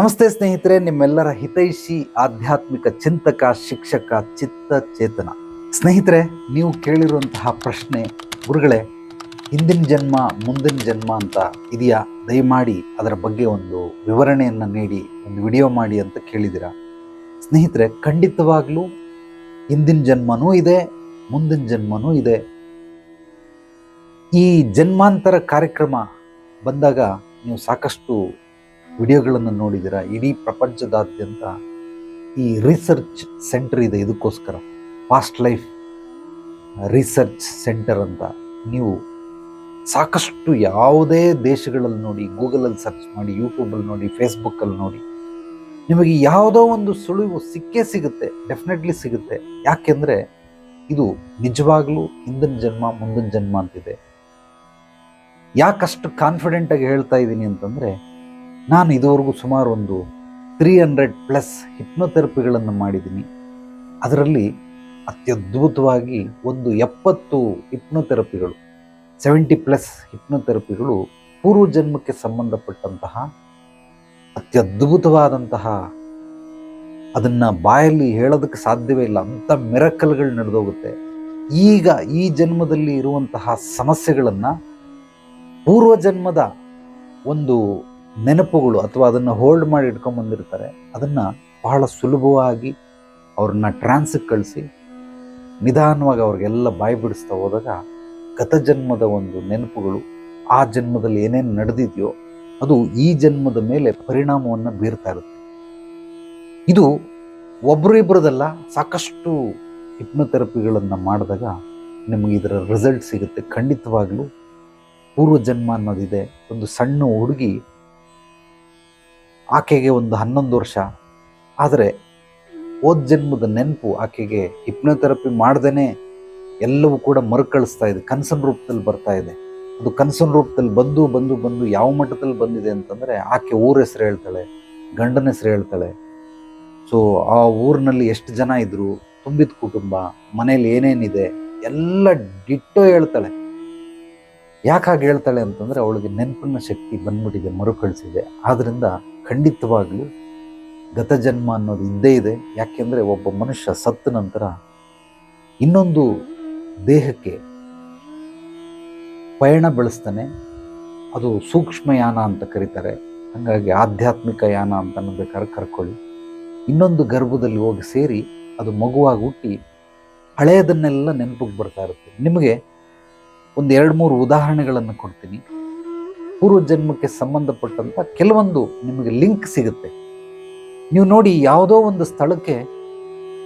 ನಮಸ್ತೆ ಸ್ನೇಹಿತರೆ, ನಿಮ್ಮೆಲ್ಲರ ಹಿತೈಷಿ ಆಧ್ಯಾತ್ಮಿಕ ಚಿಂತಕ, ಶಿಕ್ಷಕ ಚಿತ್ತ ಚೇತನ ಸ್ನೇಹಿತರೆ, ನೀವು ಕೇಳಿರುವಂತಹ ಪ್ರಶ್ನೆ, ಗುರುಗಳೇ, ಹಿಂದಿನ ಜನ್ಮ, ಮುಂದಿನ ಜನ್ಮ ಅಂತ ಇದೆಯಾ? ದಯಮಾಡಿ ಅದರ ಬಗ್ಗೆ ಒಂದು ವಿವರಣೆಯನ್ನು ನೀಡಿ, ಒಂದು ವಿಡಿಯೋ ಮಾಡಿ ಅಂತ ಕೇಳಿದ್ದೀರಾ? ಸ್ನೇಹಿತರೆ, ಖಂಡಿತವಾಗ್ಲೂ ಹಿಂದಿನ ಜನ್ಮನೂ ಇದೆ, ಮುಂದಿನ ಜನ್ಮನೂ ಇದೆ. ಈ ಜನ್ಮಾಂತರ ಕಾರ್ಯಕ್ರಮ ಬಂದಾಗ ನೀವು ಸಾಕಷ್ಟು ವಿಡಿಯೋಗಳನ್ನು ನೋಡಿದ್ದೀರಾ? ಇಡೀ ಪ್ರಪಂಚದಾದ್ಯಂತ ಈ ರಿಸರ್ಚ್ ಸೆಂಟರ್ ಇದೆ ಇದಕ್ಕೋಸ್ಕರ. ಫಾಸ್ಟ್ ಲೈಫ್ ರಿಸರ್ಚ್ ಸೆಂಟರ್ ಅಂತ. ನೀವು ಸಾಕಷ್ಟು ಯಾವುದೇ ದೇಶಗಳಲ್ಲಿ ನೋಡಿ ಗೂಗಲಲ್ಲಿ ಸರ್ಚ್ ಮಾಡಿ ಯೂಟ್ಯೂಬಲ್ಲಿ ನೋಡಿ ಫೇಸ್ಬುಕ್ಕಲ್ಲಿ ನೋಡಿ, ನಿಮಗೆ ಯಾವುದೋ ಒಂದು ಸುಳಿವು ಸಿಕ್ಕೇ ಸಿಗುತ್ತೆ ಡೆಫಿನೆಟ್ಲಿ ಸಿಗುತ್ತೆ. ಯಾಕೆಂದರೆ ಇದು ನಿಜವಾಗ್ಲೂ ಹಿಂದಿನ ಜನ್ಮ, ಮುಂದಿನ ಜನ್ಮ ಅಂತಿದೆ. ಯಾಕಷ್ಟು ಕಾನ್ಫಿಡೆಂಟಾಗಿ ಹೇಳ್ತಾ ಇದ್ದೀನಿ ಅಂತಂದರೆ ನಾನು ಇದುವರೆಗೂ ಸುಮಾರು ಒಂದು ತ್ರೀ ಹಂಡ್ರೆಡ್ ಪ್ಲಸ್ ಹಿಪ್ನೋಥೆರಪಿಗಳನ್ನು ಮಾಡಿದ್ದೀನಿ. ಅದರಲ್ಲಿ ಅತ್ಯದ್ಭುತವಾಗಿ ಒಂದು ಎಪ್ಪತ್ತು ಹಿಪ್ನೋಥೆರಪಿಗಳು ಸೆವೆಂಟಿ ಪ್ಲಸ್ ಹಿಪ್ನೋಥೆರಪಿಗಳು ಪೂರ್ವ ಜನ್ಮಕ್ಕೆ ಸಂಬಂಧಪಟ್ಟಂತಹ ಅತ್ಯದ್ಭುತವಾದಂತಹ ಅದನ್ನು ಬಾಯಲ್ಲಿ ಹೇಳೋದಕ್ಕೆ ಸಾಧ್ಯವೇ ಇಲ್ಲ. ಅಂಥ ಮಿರಕಲ್ಗಳು ನಡೆದೋಗುತ್ತೆ. ಈಗ ಈ ಜನ್ಮದಲ್ಲಿ ಇರುವಂತಹ ಸಮಸ್ಯೆಗಳನ್ನು ಪೂರ್ವ ಜನ್ಮದ ಒಂದು ನೆನಪುಗಳು ಅಥವಾ ಅದನ್ನು ಹೋಲ್ಡ್ ಮಾಡಿ ಇಟ್ಕೊಂಡ್ಬಂದಿರ್ತಾರೆ ಅದನ್ನು ಬಹಳ ಸುಲಭವಾಗಿ ಅವ್ರನ್ನ ಟ್ರಾನ್ಸಿಗೆ ಕಳಿಸಿ, ನಿಧಾನವಾಗಿ ಅವ್ರಿಗೆಲ್ಲ ಬಾಯಿ ಬಿಡಿಸ್ತಾ ಹೋದಾಗ ಗತ ಜನ್ಮದ ಒಂದು ನೆನಪುಗಳು ಆ ಜನ್ಮದಲ್ಲಿ ಏನೇನು ನಡೆದಿದೆಯೋ ಅದು ಈ ಜನ್ಮದ ಮೇಲೆ ಪರಿಣಾಮವನ್ನು ಬೀರ್ತಾ ಇರುತ್ತೆ. ಇದು ಒಬ್ಬರು ಇಬ್ಬರದಲ್ಲ ಸಾಕಷ್ಟು ಹಿಪ್ನೋಥೆರಪಿಗಳನ್ನು ಮಾಡಿದಾಗ ನಿಮಗೆ ಇದರ ರಿಸಲ್ಟ್ ಸಿಗುತ್ತೆ. ಖಂಡಿತವಾಗ್ಲೂ ಪೂರ್ವ ಜನ್ಮ ಅನ್ನೋದಿದೆ. ಒಂದು ಸಣ್ಣ ಹುಡುಗಿ ಆಕೆಗೆ ಒಂದು ಹನ್ನೊಂದು ವರ್ಷ. ಆದರೆ ಓದ್ ಜನ್ಮದ ನೆನಪು ಆಕೆಗೆ ಹಿಪ್ನೋಥೆರಪಿ ಮಾಡ್ದೇ ಎಲ್ಲವೂ ಕೂಡ ಮರುಕಳಿಸ್ತಾ ಇದೆ. ಕನಸಿನ ರೂಪದಲ್ಲಿ ಬರ್ತಾ ಇದೆ. ಅದು ಕನಸಿನ ರೂಪದಲ್ಲಿ ಬಂದು ಬಂದು ಬಂದು ಯಾವ ಮಟ್ಟದಲ್ಲಿ ಬಂದಿದೆ ಅಂತಂದರೆ ಆಕೆ ಊರ ಹೆಸರು ಹೇಳ್ತಾಳೆ, ಗಂಡನ ಹೆಸರು ಹೇಳ್ತಾಳೆ. ಸೊ ಆ ಊರಿನಲ್ಲಿ ಎಷ್ಟು ಜನ ಇದ್ದರು ತುಂಬಿದ ಕುಟುಂಬ, ಮನೇಲಿ ಏನೇನಿದೆ? ಎಲ್ಲ ಡಿಟ್ಟೋ ಹೇಳ್ತಾಳೆ. ಯಾಕೆ ಹಾಗೆ ಹೇಳ್ತಾಳೆ ಅಂತಂದರೆ ಅವಳಿಗೆ ನೆನಪಿನ ಶಕ್ತಿ ಬಂದ್ಬಿಟ್ಟಿದೆ, ಮರುಕಳಿಸಿದೆ. ಆದ್ದರಿಂದ ಖಂಡಿತವಾಗಲೂ ಗತ ಜನ್ಮ ಅನ್ನೋದು ಇದ್ದೇ ಇದೆ. ಯಾಕೆಂದರೆ ಒಬ್ಬ ಮನುಷ್ಯ ಸತ್ತ ನಂತರ ಇನ್ನೊಂದು ದೇಹಕ್ಕೆ ಪಯಣ ಬೆಳೆಸ್ತಾನೆ. ಅದು ಸೂಕ್ಷ್ಮಯಾನ ಅಂತ ಕರೀತಾರೆ. ಹಾಗಾಗಿ ಆಧ್ಯಾತ್ಮಿಕ ಯಾನ ಅಂತ ಬೇಕಾದ್ರೆ ಕರ್ಕೊಳ್ಳಿ. ಇನ್ನೊಂದು ಗರ್ಭದಲ್ಲಿ ಹೋಗಿ ಸೇರಿ ಅದು ಮಗುವಾಗಿ ಹುಟ್ಟಿ ಹಳೆಯದನ್ನೆಲ್ಲ ನೆನಪಿಗೆ ಬರ್ತಾ ಇರುತ್ತೆ. ನಿಮಗೆ ಒಂದು ಎರಡು ಮೂರು ಉದಾಹರಣೆಗಳನ್ನು ಕೊಡ್ತೀನಿ. ಪೂರ್ವ ಜನ್ಮಕ್ಕೆ ಸಂಬಂಧಪಟ್ಟಂಥ ಕೆಲವೊಂದು ನಿಮಗೆ ಲಿಂಕ್ ಸಿಗುತ್ತೆ. ನೀವು ನೋಡಿ ಯಾವುದೋ ಒಂದು ಸ್ಥಳಕ್ಕೆ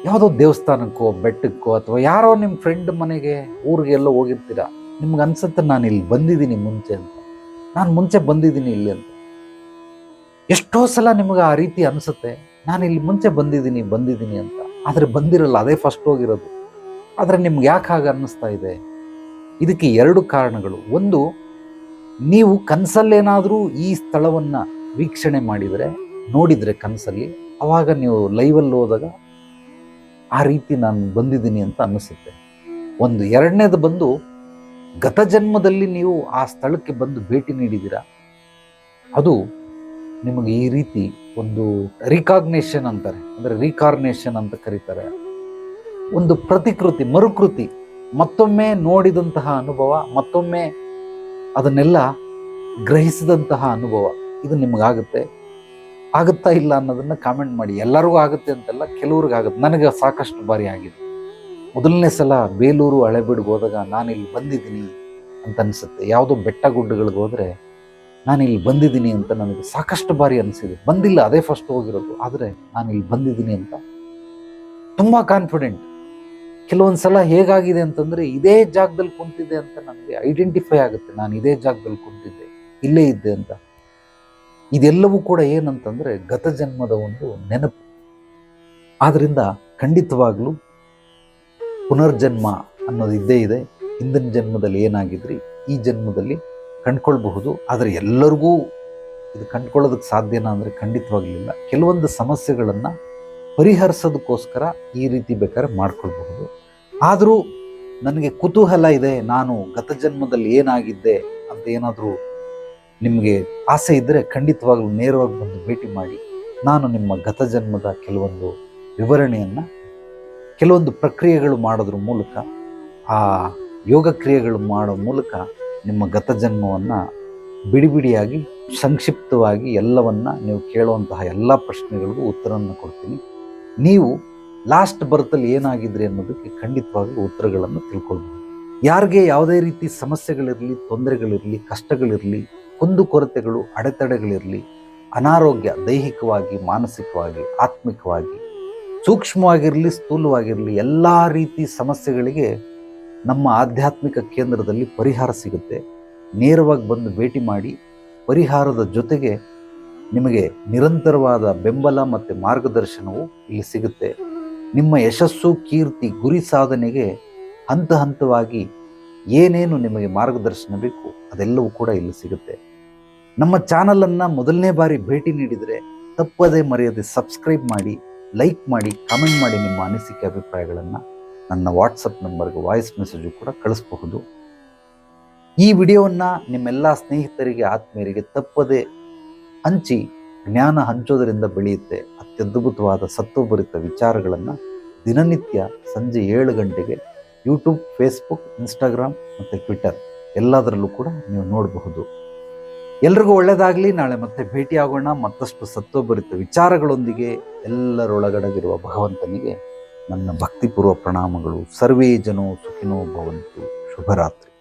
ಯಾವುದೋ ದೇವಸ್ಥಾನಕ್ಕೋ, ಬೆಟ್ಟಕ್ಕೋ ಅಥವಾ ಯಾರೋ ನಿಮ್ಮ ಫ್ರೆಂಡ್ ಮನೆಗೆ ಊರಿಗೆ ಎಲ್ಲ ಹೋಗಿರ್ತೀರ, ನಿಮ್ಗೆ ಅನ್ಸುತ್ತೆ ನಾನು ಇಲ್ಲಿ ಬಂದಿದ್ದೀನಿ ಮುಂಚೆ ಅಂತ. ನಾನು ಮುಂಚೆ ಬಂದಿದ್ದೀನಿ ಇಲ್ಲಿ ಅಂತ. ಎಷ್ಟೋ ಸಲ ನಿಮಗೆ ಆ ರೀತಿ ಅನಿಸುತ್ತೆ, ನಾನು ಇಲ್ಲಿ ಮುಂಚೆ ಬಂದಿದ್ದೀನಿ ಬಂದಿದ್ದೀನಿ ಅಂತ. ಆದರೆ ಬಂದಿರಲ್ಲ, ಅದೇ ಫಸ್ಟ್ ಹೋಗಿರೋದು. ಆದರೆ ನಿಮ್ಗೆ ಯಾಕೆ ಹಾಗೆ ಅನ್ನಿಸ್ತಾ ಇದೆ? ಇದಕ್ಕೆ ಎರಡು ಕಾರಣಗಳು. ಒಂದು, ನೀವು ಕನಸಲ್ಲೇನಾದರೂ ಈ ಸ್ಥಳವನ್ನು ವೀಕ್ಷಣೆ ಮಾಡಿದರೆ, ನೋಡಿದರೆ ಕನಸಲ್ಲಿ, ಅವಾಗ ನೀವು ಲೈವಲ್ಲಿ ಹೋದಾಗ, ಆ ರೀತಿ ನಾನು ಬಂದಿದ್ದೀನಿ ಅಂತ ಅನ್ನಿಸುತ್ತೆ. ಒಂದು, ಎರಡನೇದು ಬಂದು, ಗತ ಜನ್ಮದಲ್ಲಿ ನೀವು ಆ ಸ್ಥಳಕ್ಕೆ ಬಂದು ಭೇಟಿ ನೀಡಿದ್ದೀರಾ? ಅದು ನಿಮಗೆ ಈ ರೀತಿ ಒಂದು ರಿಕಾಗ್ನೇಷನ್ ಅಂತಾರೆ. ಅಂದರೆ ರಿಕಾರ್ನೇಷನ್ ಅಂತ ಕರೀತಾರೆ. ಒಂದು ಪ್ರತಿಕೃತಿ, ಮರುಕೃತಿ. ಮತ್ತೊಮ್ಮೆ ನೋಡಿದಂತಹ ಅನುಭವ, ಮತ್ತೊಮ್ಮೆ ಅದನ್ನೆಲ್ಲ ಗ್ರಹಿಸಿದಂತಹ ಅನುಭವ, ಇದು ನಿಮಗಾಗುತ್ತೆ. ಆಗುತ್ತಾ ಇಲ್ಲ ಅನ್ನೋದನ್ನು ಕಾಮೆಂಟ್ ಮಾಡಿ. ಎಲ್ಲರಿಗೂ ಆಗುತ್ತೆ ಅಂತೆಲ್ಲ ಕೆಲವ್ರಿಗೆ ಆಗುತ್ತೆ. ನನಗೆ ಸಾಕಷ್ಟು ಬಾರಿ ಆಗಿದೆ. ಮೊದಲನೇ ಸಲ ಬೇಲೂರು ಹಳೆಬೀಡ್ಗೆ ಹೋದಾಗ ನಾನು ಇಲ್ಲಿ ಬಂದಿದ್ದೀನಿ ಅಂತ ಅನಿಸುತ್ತೆ. ಯಾವುದೋ ಬೆಟ್ಟ ಗುಡ್ಡಗಳಿಗೆ ಹೋದರೆ ನಾನು ಇಲ್ಲಿ ಬಂದಿದ್ದೀನಿ ಅಂತ ನನಗೆ ಸಾಕಷ್ಟು ಬಾರಿ ಅನಿಸಿದೆ. ಬಂದಿಲ್ಲ, ಅದೇ ಫಸ್ಟ್ ಹೋಗಿರೋದು. ಆದರೆ ನಾನು ಇಲ್ಲಿ ಬಂದಿದ್ದೀನಿ ಅಂತ ತುಂಬ ಕಾನ್ಫಿಡೆಂಟ್ ಕೆಲವೊಂದು ಸಲ ಹೇಗಾಗಿದೆ ಅಂತಂದರೆ ಇದೇ ಜಾಗದಲ್ಲಿ ಕುಂತಿದ್ದೆ ಅಂತ ನನಗೆ ಐಡೆಂಟಿಫೈ ಆಗುತ್ತೆ. ನಾನು ಇದೇ ಜಾಗದಲ್ಲಿ ಕುಂತಿದ್ದೆ, ಇಲ್ಲೇ ಇದ್ದೆ ಅಂತ. ಇದೆಲ್ಲವೂ ಕೂಡ ಏನಂತಂದರೆ ಗತ ಜನ್ಮದ ಒಂದು ನೆನಪು. ಆದ್ದರಿಂದ ಖಂಡಿತವಾಗ್ಲೂ ಪುನರ್ಜನ್ಮ ಅನ್ನೋದು ಇದ್ದೇ ಇದೆ. ಹಿಂದಿನ ಜನ್ಮದಲ್ಲಿ ಏನಾಗಿದ್ರಿ, ಈ ಜನ್ಮದಲ್ಲಿ ಕಂಡ್ಕೊಳ್ಬಹುದು. ಆದರೆ ಎಲ್ಲರಿಗೂ ಇದು ಕಂಡ್ಕೊಳ್ಳೋದಕ್ಕೆ ಸಾಧ್ಯನಾ ಅಂದರೆ ಖಂಡಿತವಾಗಲಿಲ್ಲ. ಕೆಲವೊಂದು ಸಮಸ್ಯೆಗಳನ್ನು ಪರಿಹರಿಸೋದಕ್ಕೋಸ್ಕರ ಈ ರೀತಿ ಬೇಕಾದ್ರೆ ಮಾಡ್ಕೊಳ್ಬಹುದು. ಆದರೂ ನನಗೆ ಕುತೂಹಲ ಇದೆ, ನಾನು ಗತ ಜನ್ಮದಲ್ಲಿ ಏನಾಗಿದ್ದೆ ಅಂತ ಏನಾದರೂ ನಿಮಗೆ ಆಸೆ ಇದ್ದರೆ ಖಂಡಿತವಾಗಲೂ ನೇರವಾಗಿ ಬಂದು ಭೇಟಿ ಮಾಡಿ. ನಾನು ನಿಮ್ಮ ಗತ ಜನ್ಮದ ಕೆಲವೊಂದು ವಿವರಣೆಯನ್ನು, ಕೆಲವೊಂದು ಪ್ರಕ್ರಿಯೆಗಳು ಮಾಡೋದ್ರ ಮೂಲಕ, ಆ ಯೋಗ ಕ್ರಿಯೆಗಳು ಮಾಡೋ ಮೂಲಕ ನಿಮ್ಮ ಗತಜನ್ಮವನ್ನು ಬಿಡಿ ಬಿಡಿಯಾಗಿ ಸಂಕ್ಷಿಪ್ತವಾಗಿ ಎಲ್ಲವನ್ನು ನೀವು ಕೇಳುವಂತಹ ಎಲ್ಲ ಪ್ರಶ್ನೆಗಳಿಗೂ ಉತ್ತರವನ್ನು ಕೊಡ್ತೀನಿ. ನೀವು ಲಾಸ್ಟ್ ಬರ್ತಲ್ಲಿ ಏನಾಗಿದ್ರಿ ಅನ್ನೋದಕ್ಕೆ ಖಂಡಿತವಾಗಿ ಉತ್ತರಗಳನ್ನು ತಿಳ್ಕೊಳ್ಬೋದು ಯಾರಿಗೆ ಯಾವುದೇ ರೀತಿ ಸಮಸ್ಯೆಗಳಿರಲಿ, ತೊಂದರೆಗಳಿರಲಿ, ಕಷ್ಟಗಳಿರಲಿ ಕುಂದುಕೊರತೆಗಳು ಅಡೆತಡೆಗಳಿರಲಿ, ಅನಾರೋಗ್ಯ ದೈಹಿಕವಾಗಿ, ಮಾನಸಿಕವಾಗಿ, ಆತ್ಮಿಕವಾಗಿ, ಸೂಕ್ಷ್ಮವಾಗಿರಲಿ, ಸ್ಥೂಲವಾಗಿರಲಿ, ಎಲ್ಲ ರೀತಿ ಸಮಸ್ಯೆಗಳಿಗೆ ನಮ್ಮ ಆಧ್ಯಾತ್ಮಿಕ ಕೇಂದ್ರದಲ್ಲಿ ಪರಿಹಾರ ಸಿಗುತ್ತೆ. ನೇರವಾಗಿ ಬಂದು ಭೇಟಿ ಮಾಡಿ, ಪರಿಹಾರದ ಜೊತೆಗೆ ನಿಮಗೆ ನಿರಂತರವಾದ ಬೆಂಬಲ ಮತ್ತು ಮಾರ್ಗದರ್ಶನವು ಇಲ್ಲಿ ಸಿಗುತ್ತೆ. ನಿಮ್ಮ ಯಶಸ್ಸು, ಕೀರ್ತಿ, ಗುರಿ ಸಾಧನೆಗೆ ಹಂತ ಹಂತವಾಗಿ ಏನೇನು ನಿಮಗೆ ಮಾರ್ಗದರ್ಶನ ಬೇಕು, ಅದೆಲ್ಲವೂ ಕೂಡ ಇಲ್ಲಿ ಸಿಗುತ್ತೆ. ನಮ್ಮ ಚಾನಲನ್ನು ಮೊದಲನೇ ಬಾರಿ ಭೇಟಿ ನೀಡಿದರೆ ತಪ್ಪದೇ ಮರೆಯದೆ ಸಬ್ಸ್ಕ್ರೈಬ್ ಮಾಡಿ, ಲೈಕ್ ಮಾಡಿ, ಕಮೆಂಟ್ ಮಾಡಿ ನಿಮ್ಮ ಅನಿಸಿಕೆ, ಅಭಿಪ್ರಾಯಗಳನ್ನು ನನ್ನ ವಾಟ್ಸಪ್ ನಂಬರ್ಗೆ ವಾಯ್ಸ್ ಮೆಸೇಜು ಕೂಡ ಕಳಿಸಬಹುದು. ಈ ವಿಡಿಯೋವನ್ನು ನಿಮ್ಮೆಲ್ಲ ಸ್ನೇಹಿತರಿಗೆ, ಆತ್ಮೀಯರಿಗೆ ತಪ್ಪದೆ ಹಂಚಿ ಜ್ಞಾನ ಹಂಚೋದರಿಂದ ಬೆಳೆಯುತ್ತೆ. ಅತ್ಯದ್ಭುತವಾದ ಸತ್ವಭರಿತ ವಿಚಾರಗಳನ್ನು ದಿನನಿತ್ಯ ಸಂಜೆ ಏಳು ಗಂಟೆಗೆ ಯೂಟ್ಯೂಬ್ ಫೇಸ್ಬುಕ್ ಇನ್ಸ್ಟಾಗ್ರಾಮ್ ಮತ್ತು ಟ್ವಿಟರ್ ಎಲ್ಲದರಲ್ಲೂ ಕೂಡ ನೀವು ನೋಡಬಹುದು. ಎಲ್ರಿಗೂ ಒಳ್ಳೆಯದಾಗಲಿ ನಾಳೆ ಮತ್ತೆ ಭೇಟಿಯಾಗೋಣ. ಮತ್ತಷ್ಟು ಸತ್ವಭರಿತ ವಿಚಾರಗಳೊಂದಿಗೆ ಎಲ್ಲರೊಳಗಡಗಿರುವ ಭಗವಂತನಿಗೆ ನನ್ನ ಭಕ್ತಿಪೂರ್ವ ಪ್ರಣಾಮಗಳು. ಸರ್ವೇ ಜನೋ ಸುಖಿನೋ ಭವಂತು. ಶುಭರಾತ್ರಿ.